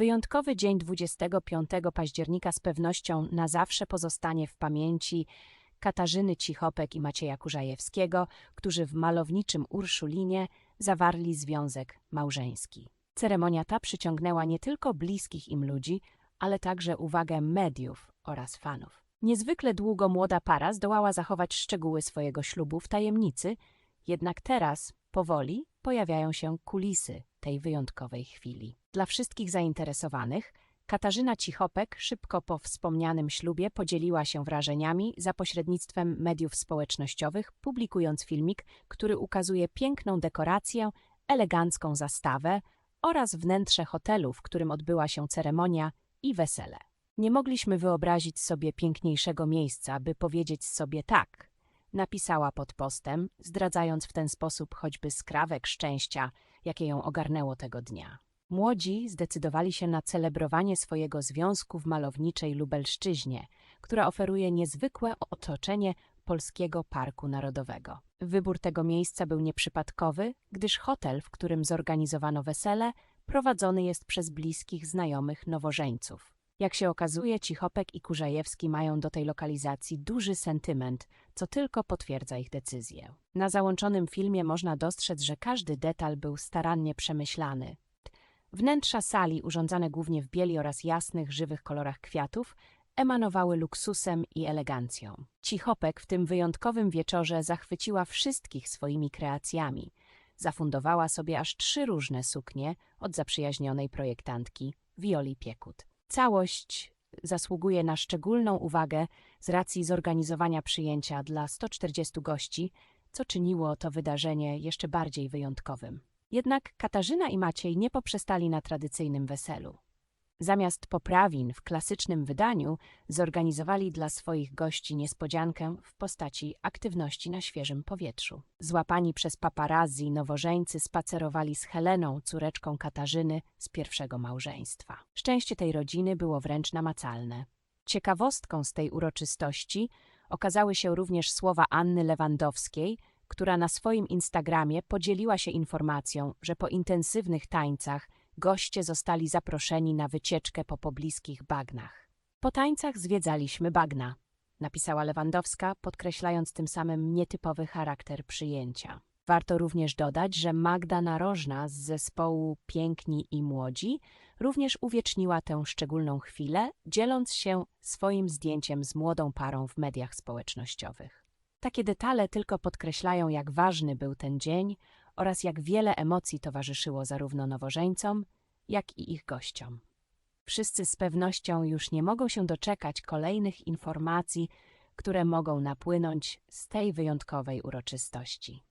Wyjątkowy dzień 25 października z pewnością na zawsze pozostanie w pamięci Katarzyny Cichopek i Macieja Kurzajewskiego, którzy w malowniczym Urszulinie zawarli związek małżeński. Ceremonia ta przyciągnęła nie tylko bliskich im ludzi, ale także uwagę mediów oraz fanów. Niezwykle długo młoda para zdołała zachować szczegóły swojego ślubu w tajemnicy, jednak teraz, powoli, pojawiają się kulisy tej wyjątkowej chwili. Dla wszystkich zainteresowanych, Katarzyna Cichopek szybko po wspomnianym ślubie podzieliła się wrażeniami za pośrednictwem mediów społecznościowych, publikując filmik, który ukazuje piękną dekorację, elegancką zastawę oraz wnętrze hotelu, w którym odbyła się ceremonia i wesele. Nie mogliśmy wyobrazić sobie piękniejszego miejsca, by powiedzieć sobie tak, napisała pod postem, zdradzając w ten sposób choćby skrawek szczęścia, jakie ją ogarnęło tego dnia. Młodzi zdecydowali się na celebrowanie swojego związku w malowniczej Lubelszczyźnie, która oferuje niezwykłe otoczenie Polskiego Parku Narodowego. Wybór tego miejsca był nieprzypadkowy, gdyż hotel, w którym zorganizowano wesele, prowadzony jest przez bliskich znajomych nowożeńców. Jak się okazuje, Cichopek i Kurzajewski mają do tej lokalizacji duży sentyment, co tylko potwierdza ich decyzję. Na załączonym filmie można dostrzec, że każdy detal był starannie przemyślany. Wnętrza sali, urządzane głównie w bieli oraz jasnych, żywych kolorach kwiatów, emanowały luksusem i elegancją. Cichopek w tym wyjątkowym wieczorze zachwyciła wszystkich swoimi kreacjami. Zafundowała sobie aż trzy różne suknie od zaprzyjaźnionej projektantki Wioli Piekut. Całość zasługuje na szczególną uwagę z racji zorganizowania przyjęcia dla 140 gości, co czyniło to wydarzenie jeszcze bardziej wyjątkowym. Jednak Katarzyna i Maciej nie poprzestali na tradycyjnym weselu. Zamiast poprawin w klasycznym wydaniu zorganizowali dla swoich gości niespodziankę w postaci aktywności na świeżym powietrzu. Złapani przez paparazzi nowożeńcy spacerowali z Heleną, córeczką Katarzyny z pierwszego małżeństwa. Szczęście tej rodziny było wręcz namacalne. Ciekawostką z tej uroczystości okazały się również słowa Anny Lewandowskiej, która na swoim Instagramie podzieliła się informacją, że po intensywnych tańcach goście zostali zaproszeni na wycieczkę po pobliskich bagnach. Po tańcach zwiedzaliśmy bagna, napisała Lewandowska, podkreślając tym samym nietypowy charakter przyjęcia. Warto również dodać, że Magda Narożna z zespołu Piękni i Młodzi również uwieczniła tę szczególną chwilę, dzieląc się swoim zdjęciem z młodą parą w mediach społecznościowych. Takie detale tylko podkreślają, jak ważny był ten dzień oraz jak wiele emocji towarzyszyło zarówno nowożeńcom, jak i ich gościom. Wszyscy z pewnością już nie mogą się doczekać kolejnych informacji, które mogą napłynąć z tej wyjątkowej uroczystości.